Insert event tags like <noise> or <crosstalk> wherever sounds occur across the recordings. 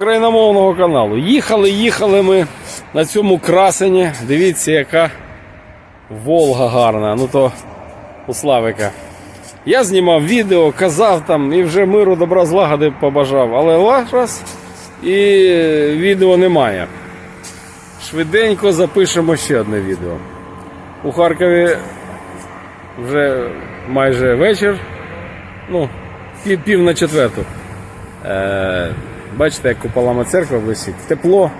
Україномовного каналу. Їхали, їхали ми на цьому красені. Дивіться, яка Волга гарна. Ну то у Славика. Я знімав відео, казав там і вже миру, добра, злагоди побажав. Але ла- раз і відео немає. Швиденько запишемо ще одне відео. У Харкові вже майже вечір. Ну, пів, пів на четверту. Е, бачите, як куполами церква висить. Тепло,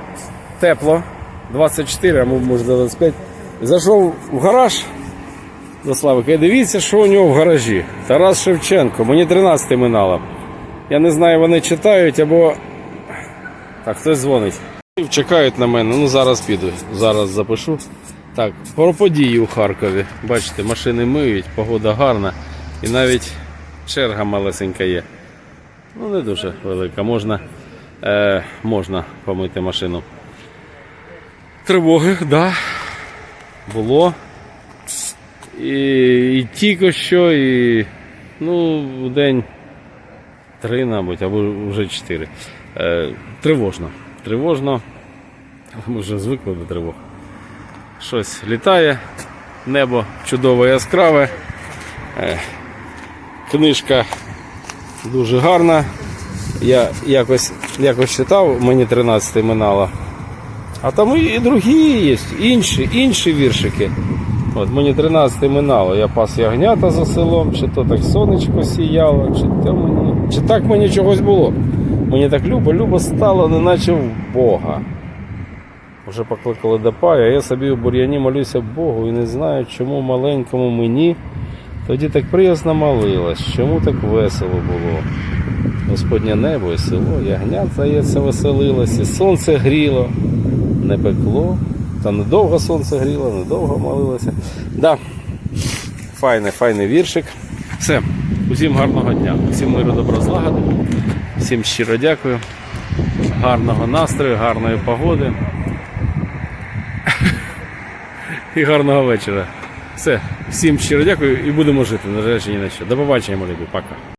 тепло. 24, а може 25. Зайшов в гараж до Славика і дивіться, що у нього в гаражі. Тарас Шевченко, мені 13 минало. Я не знаю, вони читають або. Так, хтось дзвонить. Чекають на мене, ну зараз піду, зараз запишу. Так, про події у Харкові. Бачите, машини миють, погода гарна і навіть черга малесенька є. Ну, не дуже велика. Можна, е, можна помити машину. Тривоги, так. Да. Було. І, і тільки що, і ну, день три, мабуть, або вже чотири. Е, тривожно. Тривожно. Ми вже звикли до тривог. Щось літає, небо чудово яскраве. Е, книжка дуже гарна. Я якось, якось читав, мені 13 минало. А там і, другі є, інші, інші віршики. От мені 13 минало, я пас ягнята за селом, чи то так сонечко сіяло, чи то мені. Чи так мені чогось було. Мені так любо, любо стало, неначе в Бога. Вже покликали до а я собі у бур'яні молюся Богу і не знаю, чому маленькому мені тоді так приязно молилась, чому так весело було. Господнє небо і село, ягнят, здається, веселилось, і сонце гріло, не пекло. Та недовго сонце гріло, недовго молилося. Да, файний, файний віршик. Все, усім гарного дня, усім миру добро злагоди, всім щиро дякую, гарного настрою, гарної погоди <laughs> і гарного вечора. Все, всім щиро дякую і будемо жити, незважаючи ні на що. До побачення, мої пока.